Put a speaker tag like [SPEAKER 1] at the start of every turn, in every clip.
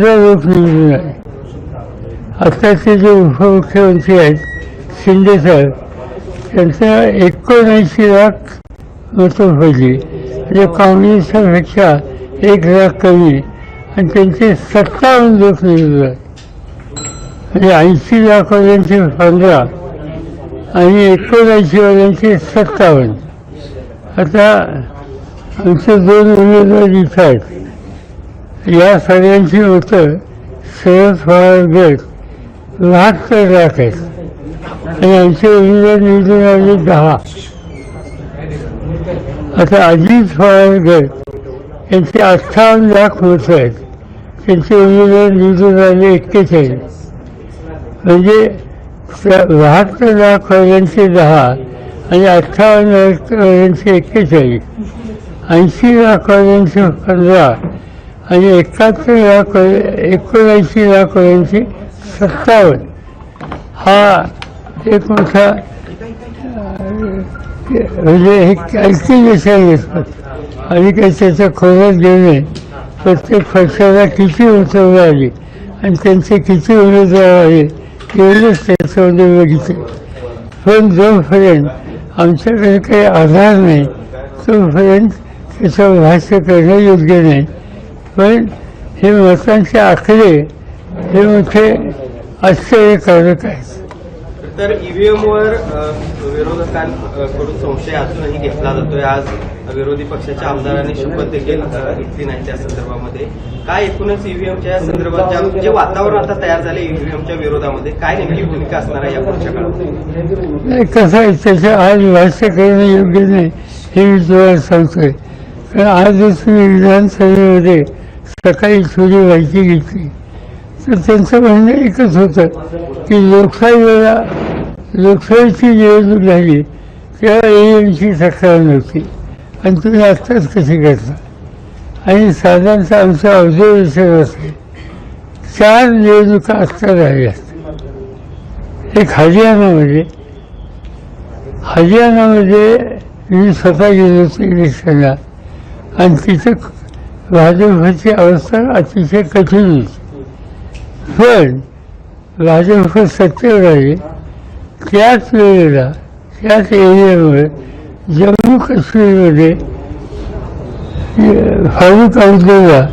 [SPEAKER 1] लोक आत्ताचे जे उपमुख्यमंत्री आहेत शिंदे साहेब त्यांचा एकोणऐंशी लाख मतं पाहिजे. म्हणजे काँग्रेसपेक्षा एक लाख कमी आणि त्यांचे सत्तावन्न लोक निवडून म्हणजे ऐंशी लाखवाल्यांचे पंधरा आणि एकोणऐंशीवाल्यांचे सत्तावन्न. आता आमचे दोन उमेदवार इथं आहेत. या सगळ्यांची मतं शरद पवार गट बहात्तर लाख आहेत आणि आमचे उमेदवार निवडून आले दहा आता अजित पवार गट यांचे अठ्ठावन्न लाख मतं आहेत. त्यांचे उमेदवार निवडून आले एक्केचाळीस म्हणजे त्या बहात्तर लाख वर्गांचे दहा आणि अठ्ठावन्न लाख वर्गांचे एक्केचाळीस ऐंशी लाख वर्गांचे पंधरा. आणि एकाहत्तर लाख एकोणऐंशी लाख वर्गांचे सत्तावन्न. हा एक मोठा म्हणजे हे काहीतरी विषय असतात आणि काही त्याचा खोऱ्यात घेणे प्रत्येक पक्षाला किती मतं आली आणि त्यांचे किती उमेदवार आले एवढंच त्याच्यामध्ये म्हणजे बघितलं. पण जोपर्यंत आमच्याकडे काही आधार नाही तोपर्यंत त्याचं भाष्य करणं योग्य नाही. पण हे मतांचे आकडे हे मोठे आश्चर्यकारक आहेत.
[SPEAKER 2] तर ईव्हीएमवर विरोधकांकडून संशय अजूनही घेतला जातोय. आज विरोधी पक्षाच्या आमदारांनी शपथ देखील घेतली नाही त्या संदर्भामध्ये. काय एकूणच ईव्हीएमच्या संदर्भात ज्या- जे वातावरण आता तयार झाले ईव्हीएमच्या विरोधामध्ये काय नेमकी भूमिका असणार आहे या पुढच्या काळात?
[SPEAKER 1] नाही कसं आहे त्याचं आज भाष्य करणं योग्य नाही हे मी तुम्हाला सांगतोय. कारण मी विधानसभेमध्ये सकाळी थोडी व्हायची घेतली तर त्यांचं म्हणणं एकच होतं की लोकशाही वेळा लोकशाहीची निवडणूक झाली तेव्हा एएमची तक्रार नव्हती. आणि तुम्ही आत्ताच कशी करता आणि साधारणतः आमचं ऑब्झर्वेशन असते चार निवडणुका आत्ता झाल्या एक हरियाणामध्ये हरियाणामध्ये मी स्वतः गेलो होतो इलेक्शनला. आणि तिथं भाजपची अवस्था अतिशय कठीण. होती पण भाजप सत्तेवर आले त्याच वेळेला त्याच एरियामुळे जम्मू काश्मीरमध्ये अं, फारुख अब्दुल्ला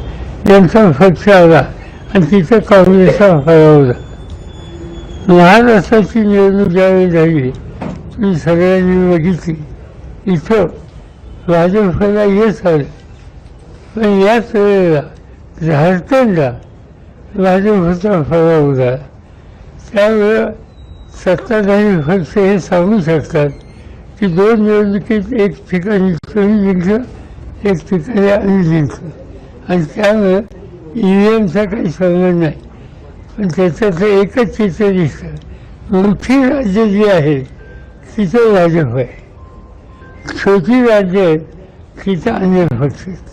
[SPEAKER 1] यांचा पक्ष आला आणि तिथं काँग्रेसचा हरवला महाराष्ट्राची निवडणूक ज्यावेळी झाली तुम्ही सगळ्यांनी बघितली इथं भाजपला येत आलं. पण याच वेळेला झारखंडला भाजपचा फळा उदा त्यामुळं सत्ताधारी पक्ष हे सांगू शकतात की दोन निवडणुकीत एक ठिकाणी तुम्ही जिंकलं एक ठिकाणी आम्ही जिंकलं. आणि त्यामुळं ई व्ही एमचा काही संबंध नाही. पण त्याच्यातलं एकच चित्र दिसतं. मोठी राज्य जी आहेत तिथं भाजप आहे. छोटी राज्य आहेत तिथं अन्य पक्ष आहेत